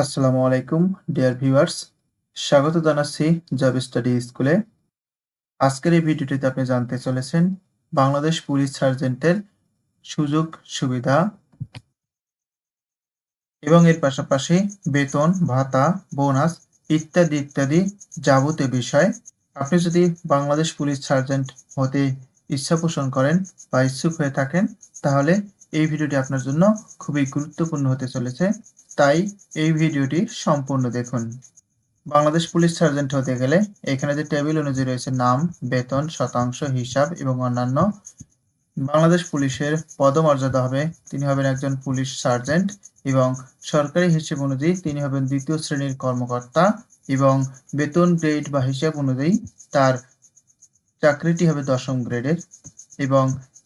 আসসালামু আলাইকুম, dear viewers. স্বাগত জানাচ্ছি জব স্টাডি স্কুলে। আজকের এই ভিডিওটিতে আপনি জানতে চলেছেন বাংলাদেশ পুলিশ সার্জেন্টের সুযোগ, সুবিধা এবং এর পাশাপাশি বেতন, ভাতা, বোনাস ইত্যাদি ইত্যাদি যাবতীয় বিষয়। আপনি যদি বাংলাদেশ পুলিশ সার্জেন্ট হতে ইচ্ছা পোষণ করেন বা ইচ্ছুক হয়ে থাকেন, তাহলে এই ভিডিওটি আপনার জন্য খুবই গুরুত্বপূর্ণ হতে চলেছে। তাই এই ভিডিওটি সম্পূর্ণ দেখুন। বাংলাদেশ পুলিশ সার্জেন্ট হতে গেলে এখানে যে টেবিল অনুযায়ী রয়েছে নাম, বেতন, শতাংশ, হিসাব এবং অন্যান্য, বাংলাদেশ পুলিশের পদমর্যাদা হবে তিনি হবেন একজন পুলিশ সার্জেন্ট এবং সরকারি হিসেব অনুযায়ী তিনি হবেন দ্বিতীয় শ্রেণির কর্মকর্তা এবং বেতন গ্রেড বা হিসাব অনুযায়ী তার চাকরিটি হবে দশম গ্রেডের এবং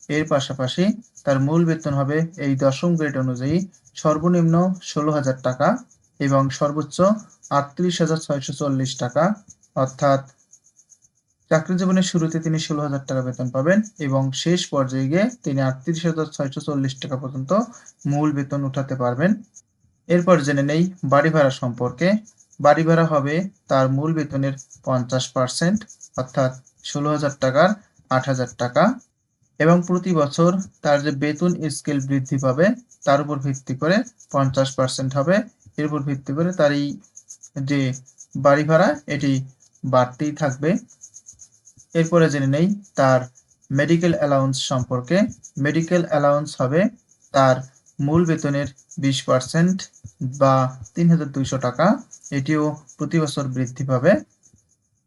এর পাশাপাশি তার মূল বেতন হবে এই দশম গ্রেড অনুযায়ী সর্বনিম্ন ষোলো হাজার টাকা এবং সর্বোচ্চ আটত্রিশ হাজার ছয়শো চল্লিশ টাকা। অর্থাৎ চাকরি জীবনের শুরুতে তিনি ষোলো হাজার টাকা বেতন পাবেন এবং শেষ পর্যায়ে গিয়ে তিনি আটত্রিশ হাজার ছয়শো চল্লিশ টাকা পর্যন্ত মূল বেতন উঠাতে পারবেন। এরপর জেনে নেই বাড়ি ভাড়া সম্পর্কে। বাড়ি ভাড়া হবে তার মূল বেতনের পঞ্চাশ পার্সেন্ট, অর্থাৎ ষোলো হাজার টাকার আট হাজার টাকা। এবং প্রতি বছর তার যে বেতন স্কেল বৃদ্ধি পাবে, তার উপর ভিত্তি করে পঞ্চাশ পার্সেন্ট হবে। এর উপর ভিত্তি করে তার এই যে বাড়ি ভাড়া, এটি বাড়তেই থাকবে। এরপরে জেনে নেই তার মেডিকেল অ্যালাউন্স সম্পর্কে। মেডিকেল অ্যালাউন্স হবে তার মূল বেতনের বিশ পার্সেন্ট বা তিন হাজার দুইশো টাকা। এটিও প্রতি বছর বৃদ্ধি পাবে।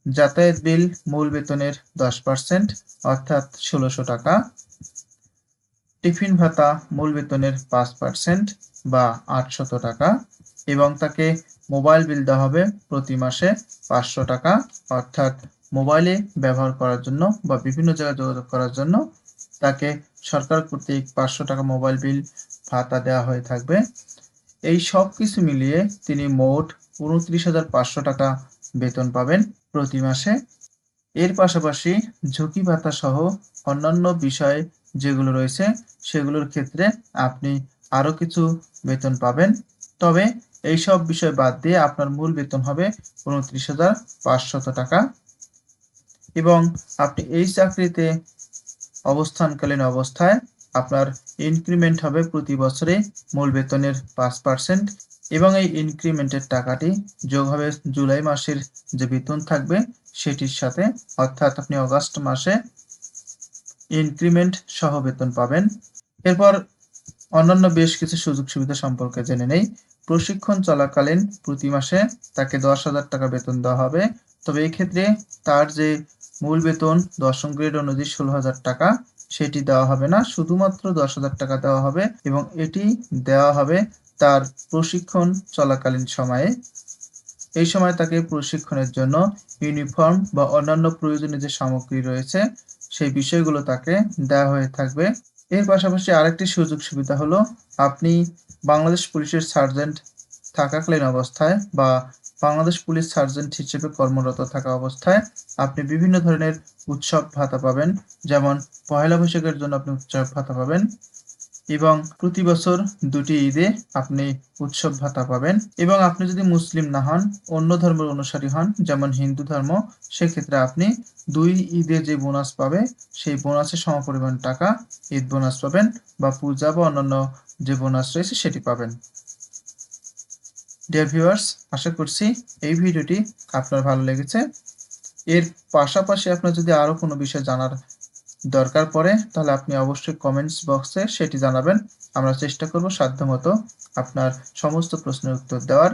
যাতায়াত বিল মূল বেতনের দশ পার্সেন্ট অর্থাৎ ষোলোশো টাকা। টিফিন ভাতা মূল বেতনের পাঁচ পার্সেন্ট বা আটশত টাকা এবং তাকে মোবাইল বিল দেওয়া হবে প্রতি মাসে পাঁচশো টাকা, অর্থাৎ মোবাইলে ব্যবহার করার জন্য বা বিভিন্ন জায়গায় যোগাযোগ করার জন্য তাকে সরকার কর্তৃক পাঁচশো টাকা মোবাইল বিল ভাতা দেওয়া হয়ে থাকবে। এই সব কিছু মিলিয়ে তিনি মোট উনত্রিশ হাজার পাঁচশো টাকা বেতন পাবেন। প্রতি মাসে। এর পাশাপাশি ঝুঁকি ভাতা সহ অন্যান্য বিষয় যেগুলো রয়েছে, সেগুলোর ক্ষেত্রে আপনি আরও কিছু বেতন পাবেন। তবে এই সব বিষয় বাদ দিয়ে আপনার মূল বেতন হবে উনত্রিশ হাজার পাঁচশত টাকা। এবং আপনি এই চাকরিতে অবস্থানকালীন অবস্থায় আপনার ইনক্রিমেন্ট হবে প্রতি বছরে মূল বেতনের পাঁচ পার্সেন্ট এবং এই ইনক্রিমেন্টের টাকাটি যোগ হবে জুলাই মাসের যে বেতন থাকবে সেটির সাথে, অর্থাৎ আপনি অগাস্ট মাসে ইনক্রিমেন্ট সহ বেতন পাবেন। এরপর অন্যান্য বেশ কিছু সুযোগ সুবিধা সম্পর্কে জেনে নেই। প্রশিক্ষণ চলাকালীন প্রতি মাসে তাকে দশ হাজার টাকা বেতন দেওয়া হবে। তবে এক্ষেত্রে তার যে মূল বেতন দশম গ্রেড অনুযায়ী ষোলো হাজার টাকা সেটি দেওয়া হবে না। শুধুমাত্র দশ হাজার টাকা দেওয়া হবে এবং এটি দেওয়া হবে তার প্রশিক্ষণ চলাকালীন সময়ে। এই সময় তাকে প্রশিক্ষণের জন্য ইউনিফর্ম বা অন্যান্য প্রয়োজনীয় যে সামগ্রী রয়েছে, সেই বিষয়গুলো তাকে দেওয়া হয়ে থাকবে। এর পাশাপাশি আরেকটি সুযোগ সুবিধা হলো, আপনি বাংলাদেশ পুলিশের সার্জেন্ট থাকাকালীন অবস্থায় বা বাংলাদেশ পুলিশ সার্জেন্ট হিসেবে কর্মরত থাকা অবস্থায় আপনি বিভিন্ন ধরনের উৎসব ভাতা পাবেন। যেমন পহেলা বৈশাখের জন্য আপনি উৎসব ভাতা পাবেন এবং প্রতি বছর দুটি ঈদে আপনি উৎসব ভাতা পাবেন। এবং আপনি যদি মুসলিম না হন, অন্য ধর্মের অনুসারী হন, যেমন হিন্দু ধর্ম, সেক্ষেত্রে আপনি দুই ঈদে যে বোনাস পাবে, সেই বোনাসের সমপরিমাণ টাকা ঈদ বোনাস পাবেন বা পূজা বা অন্যান্য যে বোনাস রয়েছে সেটি পাবেন। ডিয়ার ভিউয়ার্স আশা করছি এই ভিডিওটি আপনার ভালো লেগেছে। এর পাশাপাশি আপনার যদি আরও কোনো বিষয় জানার দরকার পড়ে, তাহলে আপনি অবশ্যই কমেন্টস বক্সে সেটি জানাবেন। আমরা চেষ্টা করব সাধ্যমতো আপনার সমস্ত প্রশ্নের উত্তর দেওয়ার।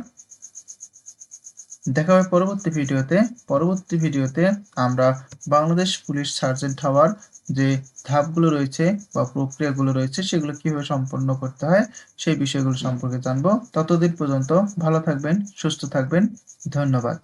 দেখা হবে পরবর্তী ভিডিওতে। পরবর্তী ভিডিওতে আমরা বাংলাদেশ পুলিশ সার্জেন্ট হওয়ার যে ধাপগুলো রয়েছে বা প্রক্রিয়াগুলো রয়েছে, সেগুলো কীভাবে সম্পন্ন করতে হয়, সেই বিষয়গুলো সম্পর্কে জানব। ততদিন পর্যন্ত ভালো থাকবেন, সুস্থ থাকবেন। ধন্যবাদ।